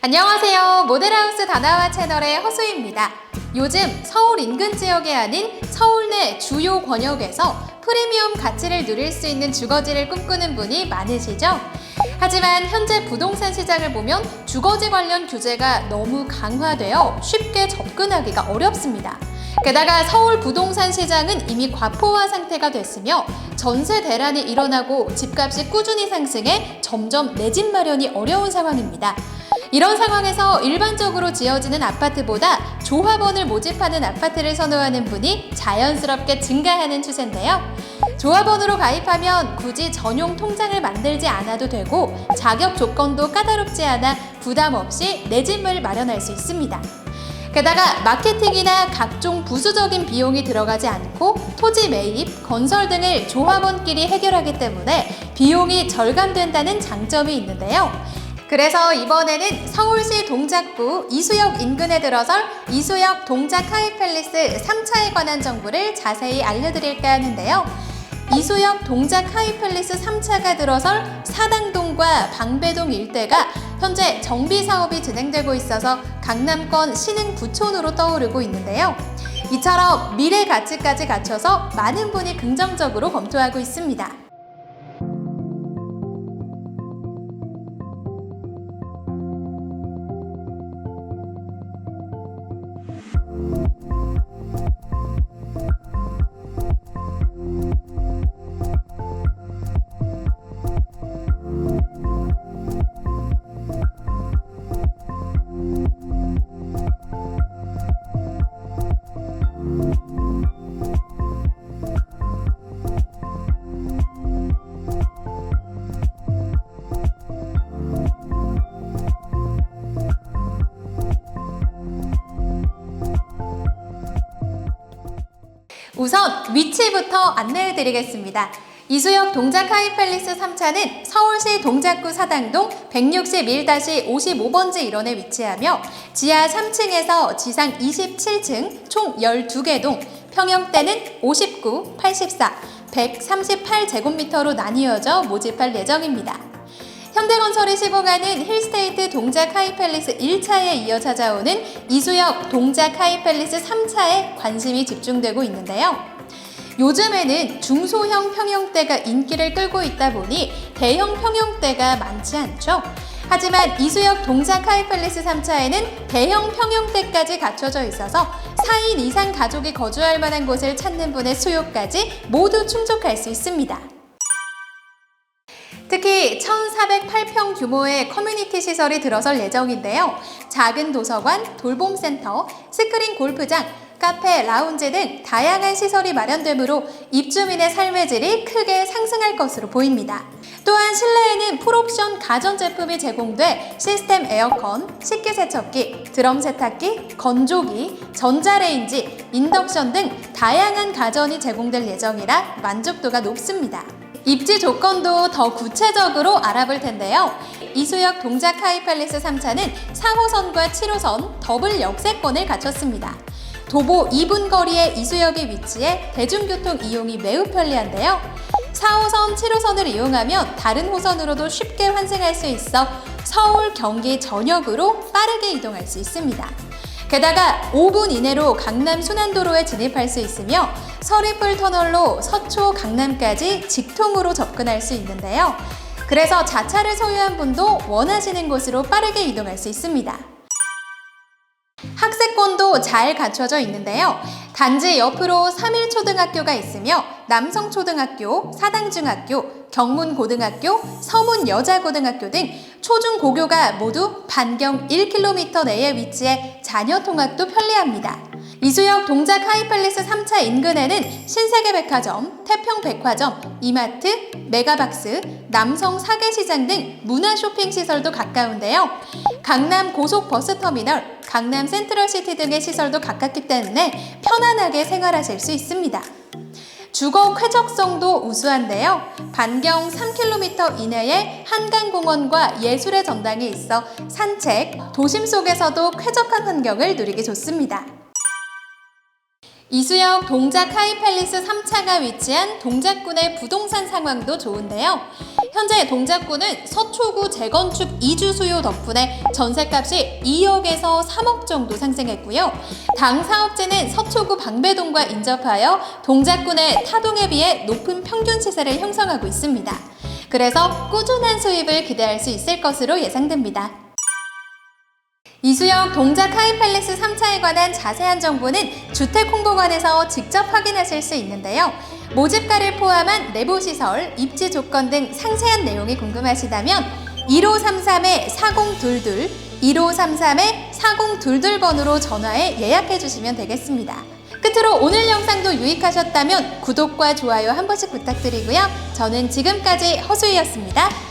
안녕하세요. 모델하우스 다나와 채널의 허수입니다. 요즘 서울 인근 지역이 아닌 서울 내 주요 권역에서 프리미엄 가치를 누릴 수 있는 주거지를 꿈꾸는 분이 많으시죠? 하지만 현재 부동산 시장을 보면 주거지 관련 규제가 너무 강화되어 쉽게 접근하기가 어렵습니다. 게다가 서울 부동산 시장은 이미 과포화 상태가 됐으며 전세 대란이 일어나고 집값이 꾸준히 상승해 점점 내 집 마련이 어려운 상황입니다. 이런 상황에서 일반적으로 지어지는 아파트보다 조합원을 모집하는 아파트를 선호하는 분이 자연스럽게 증가하는 추세인데요. 조합원으로 가입하면 굳이 전용 통장을 만들지 않아도 되고 자격 조건도 까다롭지 않아 부담 없이 내 집을 마련할 수 있습니다. 게다가 마케팅이나 각종 부수적인 비용이 들어가지 않고 토지 매입, 건설 등을 조합원끼리 해결하기 때문에 비용이 절감된다는 장점이 있는데요. 그래서 이번에는 서울시 동작구 이수역 인근에 들어설 이수역 동작 하이팰리스 3차에 관한 정보를 자세히 알려드릴까 하는데요. 이수역 동작 하이팰리스 3차가 들어설 사당동과 방배동 일대가 현재 정비 사업이 진행되고 있어서 강남권 신흥 부촌으로 떠오르고 있는데요. 이처럼 미래 가치까지 갖춰서 많은 분이 긍정적으로 검토하고 있습니다. 우선 위치부터 안내해 드리겠습니다. 이수역 동작 하이팰리스 3차는 서울시 동작구 사당동 161-55번지 일원에 위치하며 지하 3층에서 지상 27층 총 12개 동, 평형대는 59, 84, 138제곱미터로 나뉘어져 모집할 예정입니다. 현대건설이 시공하는 힐스테이트 동작 하이팰리스 1차에 이어 찾아오는 이수역 동작 하이팰리스 3차에 관심이 집중되고 있는데요. 요즘에는 중소형 평형대가 인기를 끌고 있다 보니 대형 평형대가 많지 않죠. 하지만 이수역 동작 하이팰리스 3차에는 대형 평형대까지 갖춰져 있어서 4인 이상 가족이 거주할 만한 곳을 찾는 분의 수요까지 모두 충족할 수 있습니다. 특히 1,408평 규모의 커뮤니티 시설이 들어설 예정인데요. 작은 도서관, 돌봄센터, 스크린 골프장, 카페, 라운지 등 다양한 시설이 마련되므로 입주민의 삶의 질이 크게 상승할 것으로 보입니다. 또한 실내에는 풀옵션 가전제품이 제공돼 시스템 에어컨, 식기세척기, 드럼 세탁기, 건조기, 전자레인지, 인덕션 등 다양한 가전이 제공될 예정이라 만족도가 높습니다. 입지 조건도 더 구체적으로 알아볼 텐데요. 이수역 동작 하이팰리스 3차는 4호선과 7호선 더블 역세권을 갖췄습니다. 도보 2분 거리의 이수역에 위치해 대중교통 이용이 매우 편리한데요. 4호선, 7호선을 이용하면 다른 호선으로도 쉽게 환승할 수 있어 서울, 경기 전역으로 빠르게 이동할 수 있습니다. 게다가 5분 이내로 강남 순환도로에 진입할 수 있으며 서리풀 터널로 서초 강남까지 직통으로 접근할 수 있는데요. 그래서 자차를 소유한 분도 원하시는 곳으로 빠르게 이동할 수 있습니다. 학세권도 잘 갖춰져 있는데요. 단지 옆으로 3일초등학교가 있으며 남성초등학교, 사당중학교, 경문고등학교, 서문여자고등학교 등 초중고교가 모두 반경 1km 내에 위치해 자녀 통학도 편리합니다. 이수역 동작 하이팰리스 3차 인근에는 신세계백화점, 태평백화점, 이마트, 메가박스, 남성 사계시장 등 문화 쇼핑 시설도 가까운데요. 강남 고속버스터미널, 강남 센트럴시티 등의 시설도 가깝기 때문에 편안하게 생활하실 수 있습니다. 주거 쾌적성도 우수한데요. 반경 3km 이내에 한강공원과 예술의 전당이 있어 산책, 도심 속에서도 쾌적한 환경을 누리기 좋습니다. 이수역 동작 하이팰리스 3차가 위치한 동작군의 부동산 상황도 좋은데요. 현재 동작군은 서초구 재건축 이주 수요 덕분에 전세값이 2억에서 3억 정도 상승했고요. 당 사업체는 서초구 방배동과 인접하여 동작군의 타동에 비해 높은 평균 시세를 형성하고 있습니다. 그래서 꾸준한 수입을 기대할 수 있을 것으로 예상됩니다. 이수역 동작 하이팰리스 3차에 관한 자세한 정보는 주택 홍보관에서 직접 확인하실 수 있는데요. 모집가를 포함한 내부 시설, 입지 조건 등 상세한 내용이 궁금하시다면 1533-4022, 1533-4022번으로 전화해 예약해 주시면 되겠습니다. 끝으로 오늘 영상도 유익하셨다면 구독과 좋아요 한 번씩 부탁드리고요. 저는 지금까지 허수이였습니다.